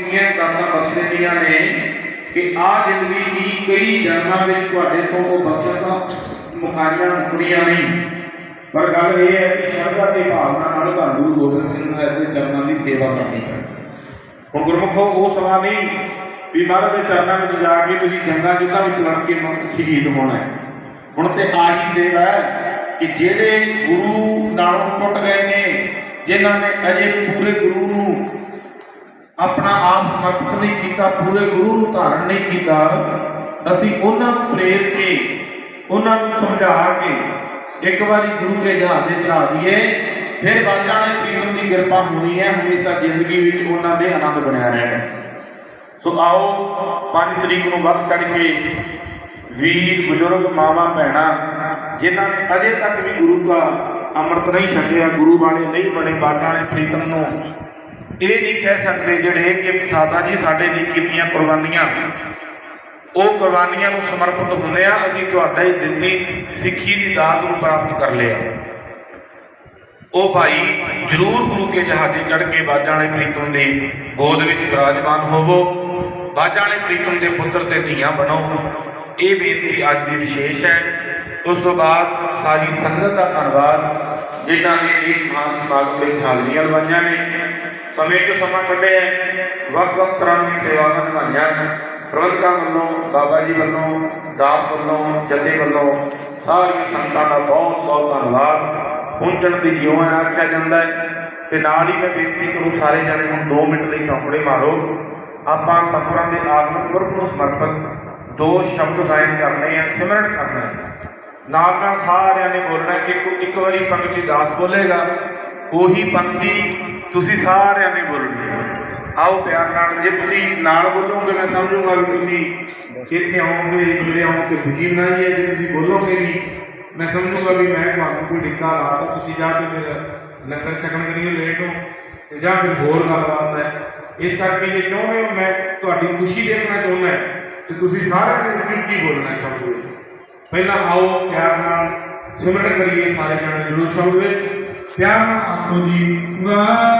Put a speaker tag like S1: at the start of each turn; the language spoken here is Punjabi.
S1: ਇਹ ਦਾਤਾਂ ਬਖਸ਼ੇ ਦੀਆਂ ਨੇ ਕਿ ਆ ਜ਼ਿੰਦਗੀ ਦੀ ਕਈ ਜਨਮਾਂ ਵਿੱਚ ਤੁਹਾਡੇ ਤੋਂ ਉਹ ਬਖਸ਼ਤਾਂ ਮੁਕਾਰੀਆਂ ਮੁਕੜੀਆਂ ਨਹੀਂ। ਪਰ ਗੱਲ ਇਹ ਹੈ ਕਿ ਸ਼ਰਧਾ ਤੇ ਭਾਵਨਾ ਨਾਲ ਤੁਹਾਨੂੰ ਗੁਰੂ ਗੋਬਿੰਦ ਸਿੰਘ ਸਾਹਿਬ ਦੇ ਚਰਨਾਂ ਦੀ ਸੇਵਾ ਕਰਨੀ ਹੈ। ਹੁਣ ਗੁਰਮੁਖੋ, ਉਹ ਸਮਾਂ ਨਹੀਂ ਵੀ ਮਹਾਰਾਜ ਦੇ ਚਰਨਾਂ ਵਿੱਚ ਜਾ ਕੇ ਤੁਸੀਂ ਜੰਗਾਂ ਜੁੱਧਾਂ ਵਿੱਚ ਲੜ ਕੇ ਸ਼ਹੀਦ ਹੋਣਾ ਹੈ। ਹੁਣ ਤੇ ਆਹੀ ਸੇਵਾ ਹੈ ਕਿ ਜਿਹੜੇ ਗੁਰੂ ਨਾਲੋਂ ਟੁੱਟ ਗਏ ਨੇ, ਜਿਨ੍ਹਾਂ ਨੇ ਅਜੇ ਪੂਰੇ ਗੁਰੂ ਨੂੰ ਆਪਣਾ ਆਪ ਸਮਰਪਿਤ ਨਹੀਂ ਕੀਤਾ, ਪੂਰੇ ਗੁਰੂ ਨੂੰ ਧਾਰਨ ਨਹੀਂ ਕੀਤਾ, ਅਸੀਂ ਉਹਨਾਂ ਨੂੰ ਪ੍ਰੇਰ ਕੇ, ਉਹਨਾਂ ਨੂੰ ਸਮਝਾ ਕੇ ਇੱਕ ਵਾਰੀ ਗੁਰੂ ਦੇ ਜਹਾਜ਼ ਦੇ ਚੜਾ ਦਈਏ, ਫਿਰ ਬਾਜਾਂ ਨੇ ਪ੍ਰੀਤਮ ਦੀ ਕਿਰਪਾ ਹੋਣੀ ਹੈ, ਹਮੇਸ਼ਾ ਜ਼ਿੰਦਗੀ ਵਿੱਚ ਉਹਨਾਂ ਦੇ ਆਨੰਦ ਬਣਿਆ ਰਹਿਣਾ ਸੋ ਆਓ 5 ਤਰੀਕ ਨੂੰ ਵੱਧ ਚੜ ਕੇ ਵੀਰ, ਬਜ਼ੁਰਗ, ਮਾਵਾ, ਭੈਣਾ, ਜਿਨ੍ਹਾਂ ਨੇ ਅਜੇ ਤੱਕ ਵੀ ਗੁਰੂ ਦਾ ਅੰਮ੍ਰਿਤ ਨਹੀਂ ਛਕਿਆ, ਗੁਰੂ ਵਾਲੇ ਨਹੀਂ ਬਣੇ ਬਾਟਾਂ ਨੇ ਪ੍ਰੀਤਮ ਨੂੰ ਇਹ ਨਹੀਂ ਕਹਿ ਸਕਦੇ ਜਿਹੜੇ ਕਿ ਸਾਦਾ ਜੀ ਸਾਡੇ ਲਈ ਕੀਤੀਆਂ ਕੁਰਬਾਨੀਆਂ ਉਹ ਕੁਰਬਾਨੀਆਂ ਨੂੰ ਸਮਰਪਿਤ ਹੁੰਦੇ ਆ। ਅਸੀਂ ਤੁਹਾਡਾ ਹੀ ਦਿੱਤੀ, ਸਿੱਖੀ ਦੀ ਦਾਤ ਨੂੰ ਪ੍ਰਾਪਤ ਕਰ ਲਿਆ। ਉਹ ਭਾਈ ਜਰੂਰ ਗੁਰੂ ਕੇ ਜਹਾਜ਼ੇ ਚੜ ਕੇ ਬਾਜਾਂ ਵਾਲੇ ਪ੍ਰੀਤਮ ਦੀ ਗੋਦ ਵਿੱਚ ਵਿਰਾਜਮਾਨ ਹੋਵੋ। ਬਾਜਾਂ ਵਾਲੇ ਪ੍ਰੀਤਮ ਦੇ ਪੁੱਤਰ ਤੇ ਧੀਆਂ ਬਣੋ। ਇਹ ਬੇਨਤੀ ਅੱਜ ਦੀ ਵਿਸ਼ੇਸ਼ ਹੈ। ਉਸ ਤੋਂ ਬਾਅਦ ਸਾਰੀ ਸੰਗਤ ਦਾ ਧੰਨਵਾਦ। ਜਿਨ੍ਹਾਂ ਨੇ ਇਸ ਮਾਨ ਸਮਾਗਮ ਵਿੱਚ ਹਾਜ਼ਰੀਆਂ ਲਵਾਈਆਂ ਨੇ। ਸਮੇਂ ਤੋਂ ਸਮਾਂ ਕੱਢਿਆ ਵੱਖ ਵੱਖ ਤਰ੍ਹਾਂ ਦੀ ਸੇਵਾਵਾਂ ਨਿਭਾਈਆਂ ਪ੍ਰਬੰਧਕਾਂ ਵੱਲੋਂ, ਬਾਬਾ ਜੀ ਵੱਲੋਂ, ਦਾਸ ਵੱਲੋਂ, ਜਥੇ ਵੱਲੋਂ ਸਾਰੀਆਂ ਸੰਗਤਾਂ ਦਾ ਬਹੁਤ ਬਹੁਤ ਧੰਨਵਾਦ ਪਹੁੰਚਣ ਦੀ ਜਿਉਂ ਹੈ ਆਖਿਆ ਜਾਂਦਾ ਹੈ ਤੇ ਨਾਲ ਹੀ ਮੈਂ ਬੇਨਤੀ ਕਰੂੰ ਸਾਰੇ ਜਣੇ ਹੁਣ 2 ਮਿੰਟ ਲਈ ਚੌਂਕੜੇ ਮਾਰੋ। ਆਪਾਂ ਸਤਿਗੁਰਾਂ ਦੇ ਆਗਮਨ ਪੁਰਬ ਨੂੰ ਸਮਰਪਿਤ ਦੋ ਸ਼ਬਦ ਗਾਇਨ ਕਰਨੇ ਆ ਸਿਮਰਨ ਕਰਨਾ। ਹੈ ਨਾਲ ਨਾਲ ਸਾਰਿਆਂ ਨੇ ਬੋਲਣਾ, ਇੱਕ ਇੱਕ ਵਾਰੀ ਪੰਕਤੀ ਦਾਸ ਬੋਲੇਗਾ, ਉਹੀ ਪੰਕਤੀ ਤੁਸੀਂ ਸਾਰਿਆਂ ਨੇ ਬੋਲਣੀ ਹੈ। ਆਓ ਪਿਆਰ ਨਾਲ, ਜੇ ਤੁਸੀਂ ਨਾਲ ਬੋਲੋਗੇ, ਮੈਂ ਸਮਝੂਗਾ ਵੀ ਤੁਸੀਂ ਇੱਥੇ ਆਉਂਗੇ ਜਿਹੜੇ ਆਓ ਕੇ ਖੁਸ਼ੀ ਮਨਾਈ ਹੈ ਜੇ ਤੁਸੀਂ ਬੋਲੋਗੇ ਨਹੀਂ ਮੈਂ ਸਮਝੂਗਾ ਵੀ ਮੈਂ ਤੁਹਾਨੂੰ ਕੋਈ ਡਿੱਕਾ ਲਾਤਾ ਤੁਸੀਂ ਜਾ ਕੇ ਫਿਰ ਲੰਗਰ ਛਕਣ ਕਰੀਏ ਲੇਟ ਹੋ, ਤੇ ਜਾਂ ਫਿਰ ਹੋਰ ਗੱਲਬਾਤ ਹੈ। ਇਸ ਕਰਕੇ ਜੇ ਚਾਹੁੰਦੇ ਹੋ ਮੈਂ ਤੁਹਾਡੀ ਖੁਸ਼ੀ ਦੇਖਣਾ ਚਾਹੁੰਦਾ ਹਾਂ ਤੇ ਤੁਸੀਂ ਸਾਰਿਆਂ ਨੇ ਉੱਚੀ ਕੀ ਬੋਲਣਾ ਸ਼ਬਦ ਵਿੱਚ ਪਹਿਲਾਂ ਆਓ, ਪਿਆਰ ਨਾਲ ਸਿਮਰਨ ਕਰੀਏ ਸਾਰੇ ਜਣੇ, ਜਰੂਰ ਸ਼ਬਦ ਵਿੱਚ ਪਿਆਰ ਨਾਲ ਆਖੋ ਜੀ। ਵਾਹ।